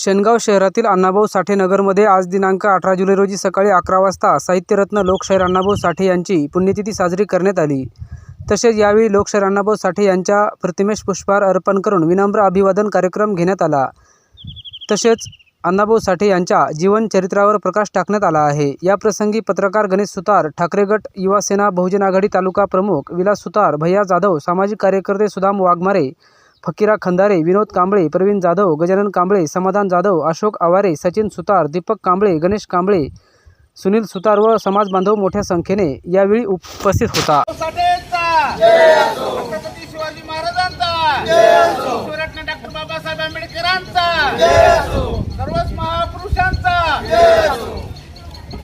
शेनगाव शहरातील अण्णाभाऊ साठे नगरमध्ये आज दिनांक अठरा जुलै रोजी सकाळी अकरा वाजता साहित्यरत्न लोकशाहीर अण्णाभाऊ साठे यांची पुण्यतिथी साजरी करण्यात आली. तसेच यावेळी लोकशाहीर अण्णाभाऊ साठे यांच्या प्रतिमेश पुष्पहार अर्पण करून विनम्र अभिवादन कार्यक्रम घेण्यात आला. तसेच अण्णाभाऊ साठे यांच्या जीवनचरित्रावर प्रकाश टाकण्यात आला आहे. या प्रसंगी पत्रकार गणेश सुतार ठाकरे गट युवासेना बहुजन आघाडी तालुका प्रमुख विलास सुतार भैया जाधव सामाजिक कार्यकर्ते सुदाम वाघमारे फकीरा खंदारे विनोद कांबळे प्रवीण जाधव गजानन कांबळे समाधान जाधव अशोक आवारे सचिन सुतार दीपक कांबळे गणेश कांबळे सुनील सुतार व समाज बांधव मोठ्या संख्येने यावेळी उपस्थित होता. शिवाजी महाराजांचा. डॉक्टर बाबासाहेब आंबेडकरांचा.